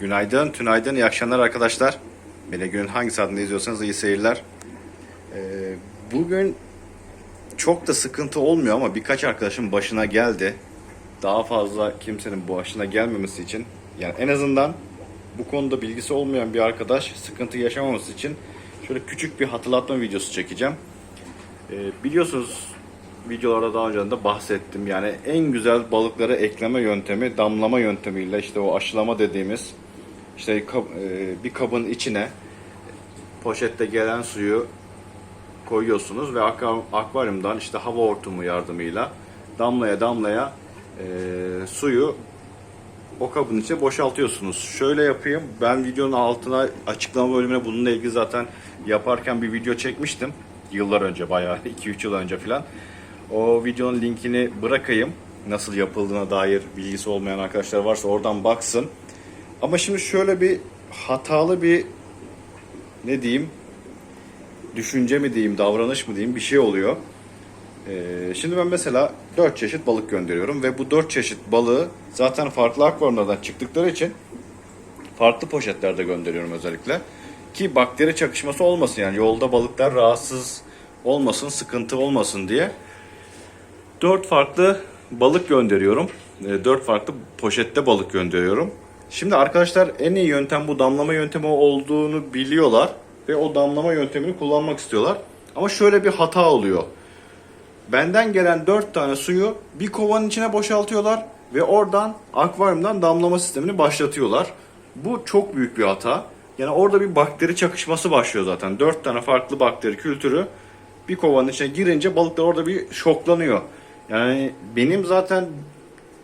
Günaydın, tünaydın, iyi akşamlar arkadaşlar. Beni günün hangi saatinde izliyorsanız iyi seyirler. Ee, bugün çok da sıkıntı olmuyor ama birkaç arkadaşın başına geldi. Daha fazla kimsenin başına gelmemesi için, yani en azından bu konuda bilgisi olmayan bir arkadaş sıkıntı yaşamaması için şöyle küçük bir hatırlatma videosu çekeceğim. Ee, biliyorsunuz videolarda daha önce de bahsettim. Yani en güzel balıkları ekleme yöntemi damlama yöntemiyle işte o aşılama dediğimiz işte e, bir kabın içine poşette gelen suyu koyuyorsunuz ve akva- akvaryumdan işte hava hortumu yardımıyla damlaya damlaya e, suyu o kabın içine boşaltıyorsunuz. Şöyle yapayım. Ben videonun altına açıklama bölümüne bununla ilgili zaten yaparken bir video çekmiştim. Yıllar önce bayağı 2-3 yıl önce falan. O videonun linkini bırakayım. Nasıl yapıldığına dair bilgisi olmayan arkadaşlar varsa oradan baksın. Ama şimdi şöyle bir hatalı bir ne diyeyim düşünce mi diyeyim, davranış mı diyeyim bir şey oluyor. Ee, şimdi ben mesela 4 çeşit balık gönderiyorum ve bu 4 çeşit balığı zaten farklı akvaryumlardan çıktıkları için farklı poşetlerde gönderiyorum özellikle. Ki bakteri çakışması olmasın yani yolda balıklar rahatsız olmasın, sıkıntı olmasın diye. 4 farklı balık gönderiyorum. 4 farklı poşette balık gönderiyorum. Şimdi arkadaşlar en iyi yöntem bu damlama yöntemi olduğunu biliyorlar ve o damlama yöntemini kullanmak istiyorlar. Ama şöyle bir hata oluyor. Benden gelen 4 tane suyu bir kovanın içine boşaltıyorlar ve oradan akvaryumdan damlama sistemini başlatıyorlar. Bu çok büyük bir hata. Yani orada bir bakteri çakışması başlıyor zaten. 4 tane farklı bakteri kültürü bir kovanın içine girince balıklar orada bir şoklanıyor. Yani benim zaten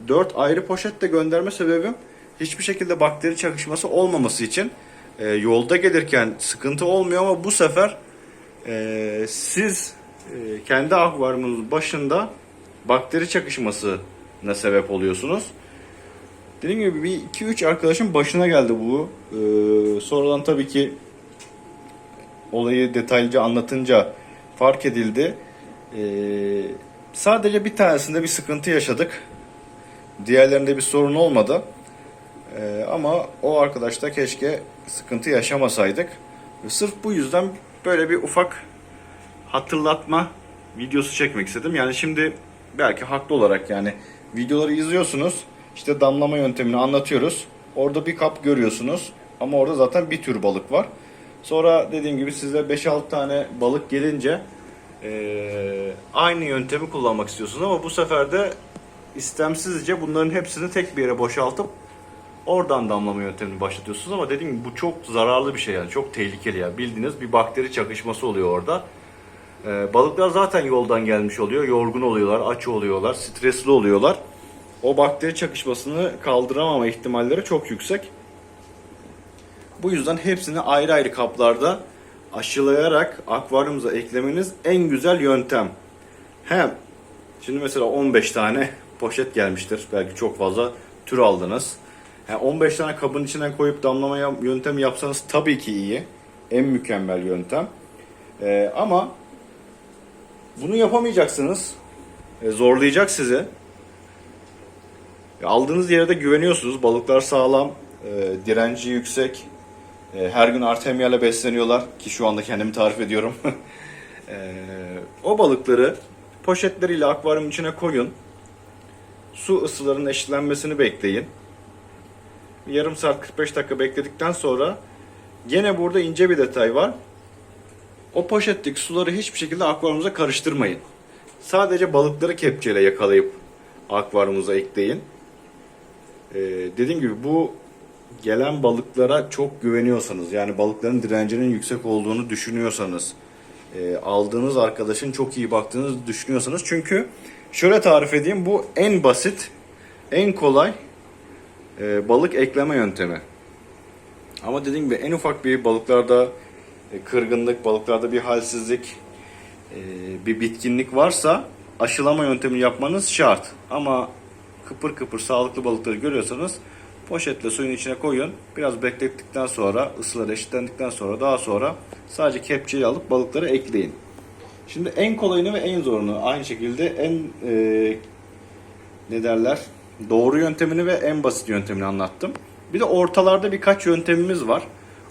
4 ayrı poşetle gönderme sebebim hiçbir şekilde bakteri çakışması olmaması için e, yolda gelirken sıkıntı olmuyor ama bu sefer e, siz e, kendi akvaryumunuzun başında bakteri çakışmasına sebep oluyorsunuz. Dediğim gibi bir 2-3 arkadaşın başına geldi bu. Ee, sonradan tabii ki olayı detaylıca anlatınca fark edildi. Ee, sadece bir tanesinde bir sıkıntı yaşadık. Diğerlerinde bir sorun olmadı. Ee, ama o arkadaşta keşke sıkıntı yaşamasaydık. Sırf bu yüzden böyle bir ufak hatırlatma videosu çekmek istedim. Yani şimdi belki haklı olarak yani videoları izliyorsunuz. İşte damlama yöntemini anlatıyoruz. Orada bir kap görüyorsunuz. Ama orada zaten bir tür balık var. Sonra dediğim gibi size 5-6 tane balık gelince eee, aynı yöntemi kullanmak istiyorsunuz ama bu sefer de istemsizce bunların hepsini tek bir yere boşaltıp oradan damlama yöntemini başlatıyorsunuz ama dediğim gibi bu çok zararlı bir şey yani çok tehlikeli ya bildiğiniz bir bakteri çakışması oluyor orada. Ee, balıklar zaten yoldan gelmiş oluyor. Yorgun oluyorlar, aç oluyorlar, stresli oluyorlar. O bakteri çakışmasını kaldıramama ihtimalleri çok yüksek. Bu yüzden hepsini ayrı ayrı kaplarda aşılayarak akvaryumuza eklemeniz en güzel yöntem. Hem şimdi mesela 15 tane poşet gelmiştir. Belki çok fazla tür aldınız. Yani 15 tane kabın içinden koyup damlama yöntemi yapsanız tabii ki iyi. En mükemmel yöntem. Ee, ama bunu yapamayacaksınız. E, zorlayacak sizi. E, aldığınız yere de güveniyorsunuz. Balıklar sağlam, e, direnci yüksek. E, her gün Artemia ile besleniyorlar ki şu anda kendimi tarif ediyorum. E, o balıkları poşetleriyle akvaryumun içine koyun. Su ısılarının eşitlenmesini bekleyin. Yarım saat 45 dakika bekledikten sonra gene burada ince bir detay var. O poşetteki suları hiçbir şekilde akvaryumuza karıştırmayın. Sadece balıkları kepçeyle yakalayıp akvaryumuza ekleyin. Ee, dediğim gibi bu gelen balıklara çok güveniyorsanız yani balıkların direncinin yüksek olduğunu düşünüyorsanız e, aldığınız arkadaşın çok iyi baktığınızı düşünüyorsanız çünkü şöyle tarif edeyim bu en basit en kolay e, balık ekleme yöntemi. Ama dediğim gibi en ufak bir balıklarda e, kırgınlık, balıklarda bir halsizlik, e, bir bitkinlik varsa aşılama yöntemini yapmanız şart. Ama kıpır kıpır sağlıklı balıkları görüyorsanız poşetle suyun içine koyun. Biraz beklettikten sonra, ısıları eşitlendikten sonra daha sonra sadece kepçeyi alıp balıkları ekleyin. Şimdi en kolayını ve en zorunu aynı şekilde en e, ne derler doğru yöntemini ve en basit yöntemini anlattım. Bir de ortalarda birkaç yöntemimiz var.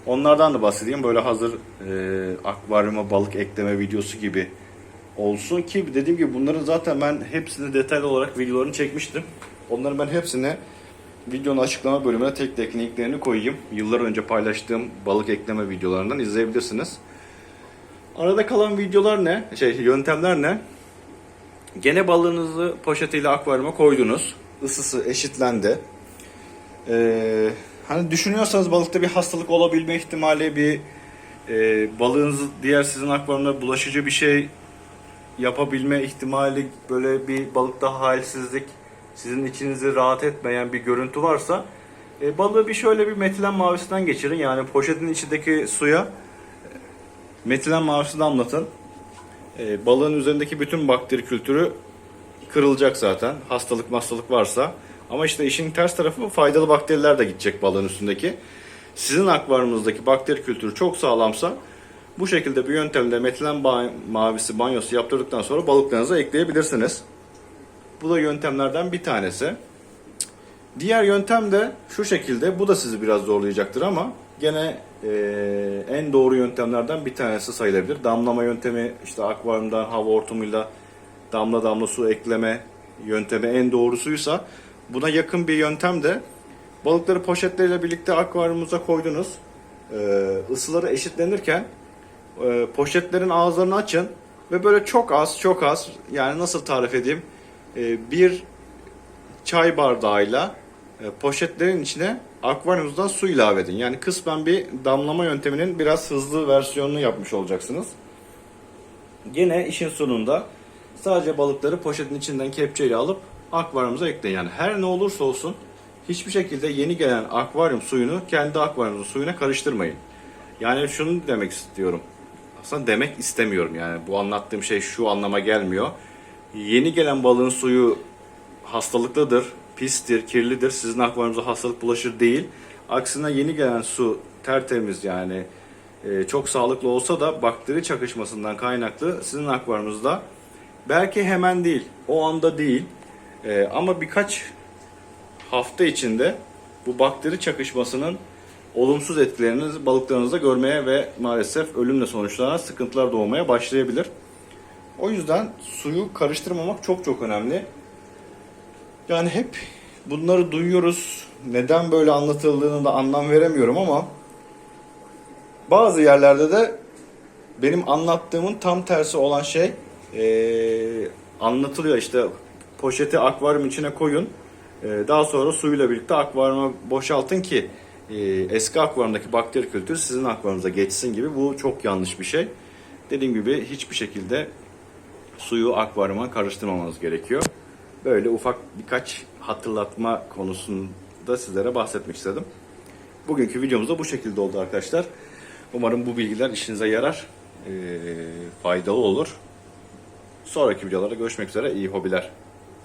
Onlardan da bahsedeyim. Böyle hazır e, akvaryuma balık ekleme videosu gibi olsun ki dediğim gibi bunların zaten ben hepsini detaylı olarak videolarını çekmiştim. Onların ben hepsine videonun açıklama bölümüne tek tek linklerini koyayım. Yıllar önce paylaştığım balık ekleme videolarından izleyebilirsiniz. Arada kalan videolar ne? Şey yöntemler ne? Gene balığınızı poşetiyle akvaryuma koydunuz. Isısı eşitlendi. Ee, hani düşünüyorsanız balıkta bir hastalık olabilme ihtimali, bir e, balığınız diğer sizin akvaryumda bulaşıcı bir şey yapabilme ihtimali, böyle bir balıkta halsizlik, sizin içinizi rahat etmeyen bir görüntü varsa e, balığı bir şöyle bir metilen mavisinden geçirin. Yani poşetin içindeki suya e, metilen mavisi damlatın. E, balığın üzerindeki bütün bakteri kültürü kırılacak zaten. Hastalık hastalık varsa. Ama işte işin ters tarafı faydalı bakteriler de gidecek balığın üstündeki. Sizin akvaryumunuzdaki bakteri kültürü çok sağlamsa bu şekilde bir yöntemde metilen ba- mavisi banyosu yaptırdıktan sonra balıklarınıza ekleyebilirsiniz. Bu da yöntemlerden bir tanesi. Diğer yöntem de şu şekilde. Bu da sizi biraz zorlayacaktır ama gene eee, en doğru yöntemlerden bir tanesi sayılabilir. Damlama yöntemi işte akvaryumdan hava hortumuyla damla damla su ekleme yöntemi en doğrusuysa buna yakın bir yöntem de balıkları poşetleriyle birlikte akvaryumuza koydunuz. Ee, ısıları eşitlenirken e, poşetlerin ağızlarını açın ve böyle çok az çok az yani nasıl tarif edeyim Ee, bir çay bardağıyla e, poşetlerin içine akvaryumunuzdan su ilave edin. Yani kısmen bir damlama yönteminin biraz hızlı versiyonunu yapmış olacaksınız. Gene işin sonunda sadece balıkları poşetin içinden kepçeyle alıp akvaryumuza ekleyin. Yani her ne olursa olsun hiçbir şekilde yeni gelen akvaryum suyunu kendi akvaryumunuzun suyuna karıştırmayın. Yani şunu demek istiyorum. Aslında demek istemiyorum yani bu anlattığım şey şu anlama gelmiyor. Yeni gelen balığın suyu hastalıklıdır, pistir, kirlidir. Sizin akvaryumuza hastalık bulaşır değil. Aksine yeni gelen su tertemiz yani e, çok sağlıklı olsa da bakteri çakışmasından kaynaklı sizin akvaryumunuzda belki hemen değil, o anda değil e, ama birkaç hafta içinde bu bakteri çakışmasının olumsuz etkilerini balıklarınızda görmeye ve maalesef ölümle sonuçlanan sıkıntılar doğmaya başlayabilir. O yüzden suyu karıştırmamak çok çok önemli. Yani hep bunları duyuyoruz. Neden böyle anlatıldığını da anlam veremiyorum ama bazı yerlerde de benim anlattığımın tam tersi olan şey eee, anlatılıyor işte poşeti akvaryum içine koyun Eee, daha sonra suyla birlikte akvaryuma boşaltın ki eee, eski akvaryumdaki bakteri kültürü sizin akvaryumuza geçsin gibi bu çok yanlış bir şey. Dediğim gibi hiçbir şekilde suyu akvaryuma karıştırmamanız gerekiyor. Böyle ufak birkaç hatırlatma konusunda sizlere bahsetmek istedim. Bugünkü videomuz da bu şekilde oldu arkadaşlar. Umarım bu bilgiler işinize yarar, eee, faydalı olur. Sonraki videolarda görüşmek üzere. İyi hobiler.